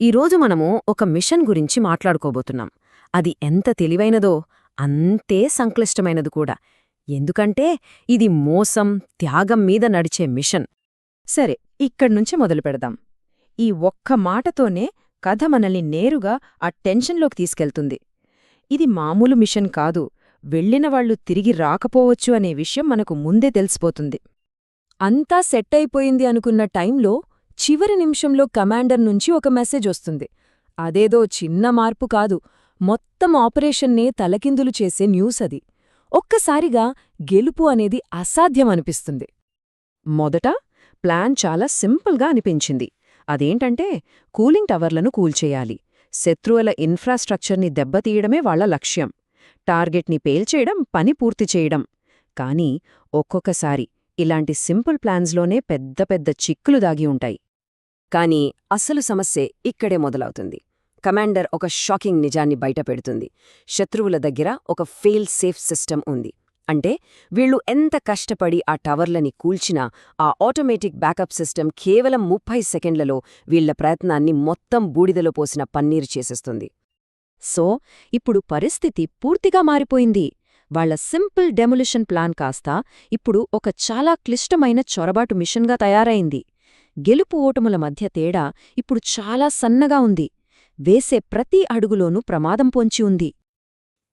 ఈరోజు మనము ఒక మిషన్ గురించి మాట్లాడుకోబోతున్నాం. అది ఎంత తెలివైనదో అంతే సంక్లిష్టమైనది కూడా. ఎందుకంటే ఇది మోసం త్యాగం మీద నడిచే మిషన్. సరే ఇక్కడ్నుంచి మొదలు పెడదాం. ఈ ఒక్క మాటతోనే కథ మనల్ని నేరుగా ఆ టెన్షన్లోకి తీసుకెళ్తుంది. ఇది మామూలు మిషన్ కాదు. వెళ్ళిన వాళ్ళు తిరిగి రాకపోవచ్చు అనే విషయం మనకు ముందే తెలిసిపోతుంది. అంతా సెట్ అయిపోయింది అనుకున్న టైంలో చివరి నిమిషంలో కమాండర్ నుంచి ఒక మెసేజ్ వస్తుంది. అదేదో చిన్న మార్పు కాదు. మొత్తం ఆపరేషన్నే తలకిందులు చేసే న్యూస్ అది. ఒక్కసారిగా గెలుపు అనేది అసాధ్యం అనిపిస్తుంది. మొదట ప్లాన్ చాలా సింపుల్గా అనిపించింది. అదేంటంటే కూలింగ్ టవర్లను కూల్చేయాలి. శత్రువుల ఇన్ఫ్రాస్ట్రక్చర్ని దెబ్బతీయడమే వాళ్ళ లక్ష్యం. టార్గెట్ని పేల్చేయడం పని పూర్తి చేయడం. కానీ ఒక్కొక్కసారి ఇలాంటి సింపుల్ ప్లాన్స్లోనే పెద్ద పెద్ద చిక్కులు దాగి ఉంటాయి. కానీ అసలు సమస్యే ఇక్కడే మొదలవుతుంది. కమాండర్ ఒక షాకింగ్ నిజాన్ని బయటపెడుతుంది శత్రువుల దగ్గర ఒక ఫెయిల్ సేఫ్ సిస్టమ్ ఉంది. అంటే వీళ్ళు ఎంత కష్టపడి ఆ టవర్లని కూల్చినా ఆ ఆటోమేటిక్ బ్యాకప్ సిస్టమ్ కేవలం ముప్పై సెకండ్లలో వీళ్ళ ప్రయత్నాన్ని మొత్తం బూడిదలో పోసిన పన్నీరు చేసేస్తుంది. సో ఇప్పుడు పరిస్థితి పూర్తిగా మారిపోయింది. వాళ్ళ సింపుల్ డెమొలిషన్ ప్లాన్ కాస్త ఇప్పుడు ఒక చాలా క్లిష్టమైన చొరబాటు మిషన్గా తయారైంది. గెలుపు ఓటముల మధ్య తేడా ఇప్పుడు చాలా సన్నగా ఉంది. వేసే ప్రతి అడుగులోనూ ప్రమాదం పొంచి ఉంది.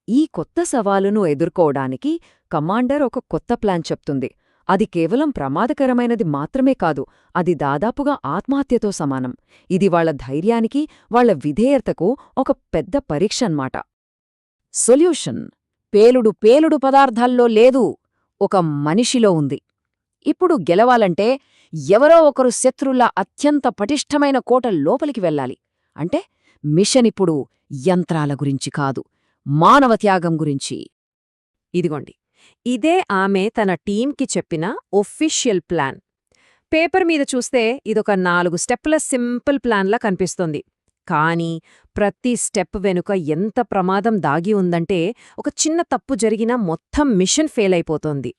ఈ కొత్త సవాలును ఎదుర్కోవడానికి కమాండర్ ఒక కొత్త ప్లాన్ చెప్తుంది. అది కేవలం ప్రమాదకరమైనది మాత్రమే కాదు అది దాదాపుగా ఆత్మహత్యతో సమానం. ఇది వాళ్ళ ధైర్యానికి వాళ్ళ విధేయతకు ఒక పెద్ద పరీక్ష అన్నమాట. సొల్యూషన్. పేలుడు పేలుడు పదార్థాల్లో లేదు. ఒక మనిషిలో ఉంది. ఇప్పుడు గెలవాలంటే ఎవరో ఒకరు శత్రుల అత్యంత పటిష్టమైన కోట లోపలికి వెళ్ళాలి. అంటే మిషన్ ఇప్పుడు యంత్రాల గురించి కాదు మానవ త్యాగం గురించి. ఇదిగోండి. ఇదే ఆమె తన టీంకి చెప్పిన ఒఫిషియల్ ప్లాన్. పేపర్ మీద చూస్తే ఇదొక నాలుగు స్టెప్ల సింపుల్ ప్లాన్లా కనిపిస్తోంది. కానీ ప్రతి స్టెప్ వెనుక ఎంత ప్రమాదం దాగి ఉందంటే ఒక చిన్న తప్పు జరిగినా మొత్తం మిషన్ ఫెయిల్ అయిపోతోంది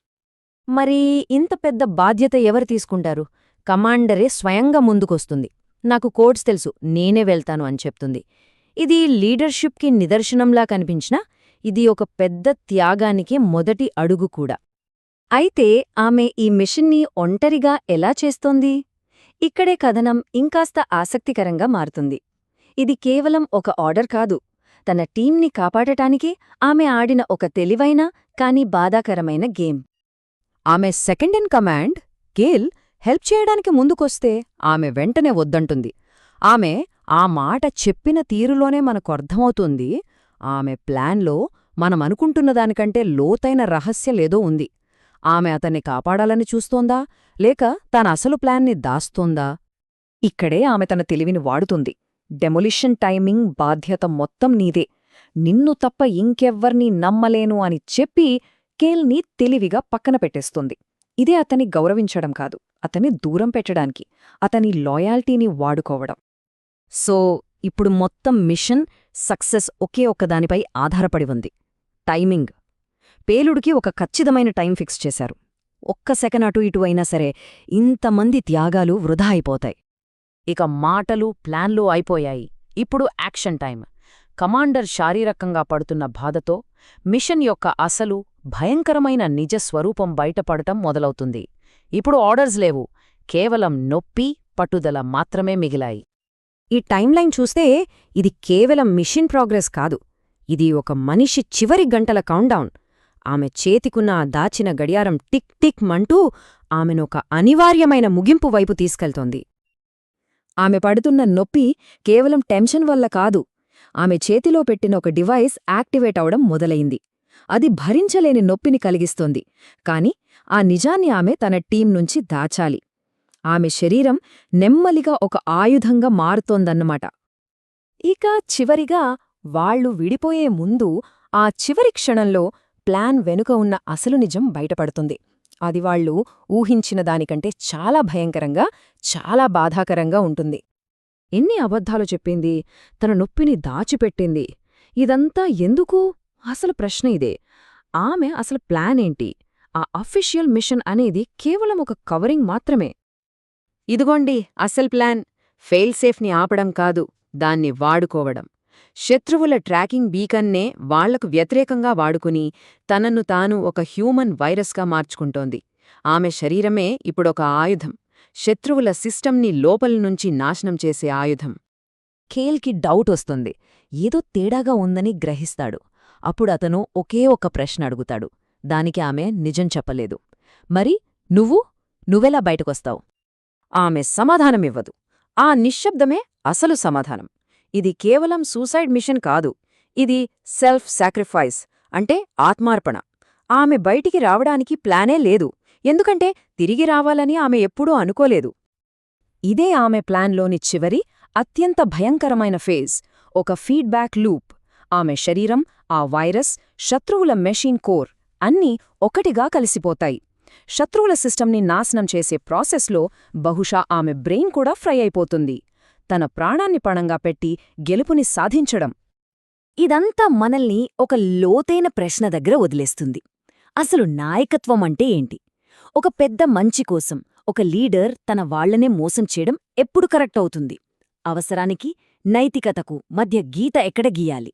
మరి ఇంత పెద్ద బాధ్యత ఎవరు తీసుకుంటారు? కమాండరే స్వయంగా ముందుకొస్తుంది. నాకు కోడ్స్ తెలుసు నేనే వెళ్తాను అని చెప్తుంది. ఇది లీడర్షిప్కి నిదర్శనంలా కనిపించినా ఇది ఒక పెద్ద త్యాగానికి మొదటి అడుగు కూడా. అయితే ఆమె ఈ మిషన్ని ఒంటరిగా ఎలా చేస్తోంది? ఇక్కడే కథనం ఇంకాస్త ఆసక్తికరంగా మారుతుంది. ఇది కేవలం ఒక ఆర్డర్ కాదు. తన టీంని కాపాడటానికి ఆమె ఆడిన ఒక తెలివైన కాని బాధాకరమైన గేమ్. ఆమె second in command Gale help చేయడానికి ముందుకొస్తే ఆమె వెంటనే వద్దంటుంది. ఆమె ఆ మాట చెప్పిన తీరులోనే మనకు అర్థమవుతుంది ఆమె ప్లాన్లో మనమనుకుంటున్న దానికంటే లోతైన రహస్యలేదో ఉంది. ఆమె అతన్ని కాపాడాలని చూస్తోందా లేక తన అసలు ప్లాన్ని దాస్తోందా? ఇక్కడే ఆమె తన తెలివిని వాడుతుంది. డెమొలిషన్ టైమింగ్ బాధ్యత మొత్తం నీదే. నిన్ను తప్ప ఇంకెవ్వర్నీ నమ్మలేను అని చెప్పి కేల్ని తెలివిగా పక్కన పెట్టేస్తుంది. ఇదే అతని గౌరవించడం కాదు అతన్ని దూరం పెట్టడానికి అతని లాయాల్టీని వాడుకోవడం. సో ఇప్పుడు మొత్తం మిషన్ సక్సెస్ ఒకే ఒక్కదానిపై ఆధారపడి ఉంది. టైమింగ్ పేలుడికి ఒక ఖచ్చితమైన టైం ఫిక్స్ చేశారు. ఒక్క సెకన్ అటు ఇటు అయినా సరే ఇంతమంది త్యాగాలు వృధా అయిపోతాయి. ఇక మాటలు ప్లాన్లు అయిపోయాయి. ఇప్పుడు యాక్షన్ టైం కమాండర్ శారీరకంగా పడుతున్న బాధతో మిషన్ యొక్క అసలు భయంకరమైన నిజ స్వరూపం బయటపడటం మొదలవుతుంది. ఇప్పుడు ఆర్డర్స్ లేవు. కేవలం నొప్పి పట్టుదల మాత్రమే మిగిలాయి. ఈ టైంలైన్ చూస్తే ఇది కేవలం మిషన్ ప్రోగ్రెస్ కాదు. ఇది ఒక మనిషి చివరి గంటల కౌంట్డౌన్. ఆమె చేతికున్న దాచిన గడియారం టిక్ టిక్ మంటూ ఆమెనొక అనివార్యమైన ముగింపు వైపు తీసుకెళ్తోంది. ఆమె పడుతున్న నొప్పి కేవలం టెన్షన్ వల్ల కాదు. ఆమె చేతిలో పెట్టిన ఒక డివైస్ యాక్టివేట్ అవడం మొదలైంది. అది భరించలేని నొప్పిని కలిగిస్తోంది. కాని ఆ నిజాన్ని ఆమె తన టీం నుంచి దాచాలి. ఆమె శరీరం నెమ్మలిగా ఒక ఆయుధంగా మారుతోందన్నమాట. ఇక చివరిగా వాళ్ళు విడిపోయే ముందు ఆ చివరి క్షణంలో ప్లాన్ వెనుక ఉన్న అసలు నిజం బయటపడుతుంది. అది వాళ్ళు ఊహించిన దానికంటే చాలా భయంకరంగా చాలా బాధాకరంగా ఉంటుంది. ఎన్ని అబద్ధాలు చెప్పింది తన నొప్పిని దాచిపెట్టింది ఇదంతా ఎందుకు? అసలు ప్రశ్న ఇదే. ఆమె అసలు ప్లాన్ ఏంటి? ఆ అఫీషియల్ మిషన్ అనేది కేవలం ఒక కవరింగ్ మాత్రమే. ఇదిగోండి అసల్ ప్లాన్. ఫెయిల్ సేఫ్ని ఆపడం కాదు దాన్ని వాడుకోవడం. శత్రువుల ట్రాకింగ్ బీకన్నే వాళ్ళకు వ్యతిరేకంగా వాడుకుని తనను తాను ఒక హ్యూమన్ వైరస్గా మార్చుకుంటోంది. ఆమె శరీరమే ఇప్పుడొక ఆయుధం. శత్రువుల సిస్టమ్ని లోపల నుంచి నాశనం చేసే ఆయుధం. ఖేల్కి డౌట్ వస్తుంది. ఏదో తేడాగా ఉందని గ్రహిస్తాడు. అప్పుడు అతను ఒకే ఒక ప్రశ్న అడుగుతాడు. దానికి ఆమె నిజం చెప్పలేదు. మరి నువ్వు? నువ్వెలా బయటకొస్తావు? ఆమె సమాధానమివ్వదు. ఆ నిశ్శబ్దమే అసలు సమాధానం. ఇది కేవలం సూసైడ్ మిషన్ కాదు. ఇది సెల్ఫ్ సాక్రిఫైస్ అంటే ఆత్మార్పణ. ఆమె బయటికి రావడానికి ప్లానే లేదు. ఎందుకంటే తిరిగి రావాలని ఆమె ఎప్పుడూ అనుకోలేదు. ఇదే ఆమె ప్లాన్లోని చివరి అత్యంత భయంకరమైన ఫేజ్. ఒక ఫీడ్బ్యాక్ లూప్. ఆమె శరీరం ఆ వైరస్ శత్రువుల మెషిన్ కోర్ అన్నీ ఒకటిగా కలిసిపోతాయి. శత్రువుల సిస్టమ్ని నాశనం చేసే ప్రాసెస్లో బహుశా ఆమె బ్రెయిన్ కూడా ఫ్రై అయిపోతుంది. తన ప్రాణాన్ని పణంగా పెట్టి గెలుపుని సాధించడం. ఇదంతా మనల్ని ఒక లోతైన ప్రశ్న దగ్గర వదిలేస్తుంది. అసలు నాయకత్వం అంటే ఏంటి? ఒక పెద్ద మంచి కోసం ఒక లీడర్ తన వాళ్ళనే మోసం చేయడం ఎప్పుడు కరెక్ట్ అవుతుంది? అవసరానికి నైతికతకు మధ్య గీత ఎక్కడ గీయాలి?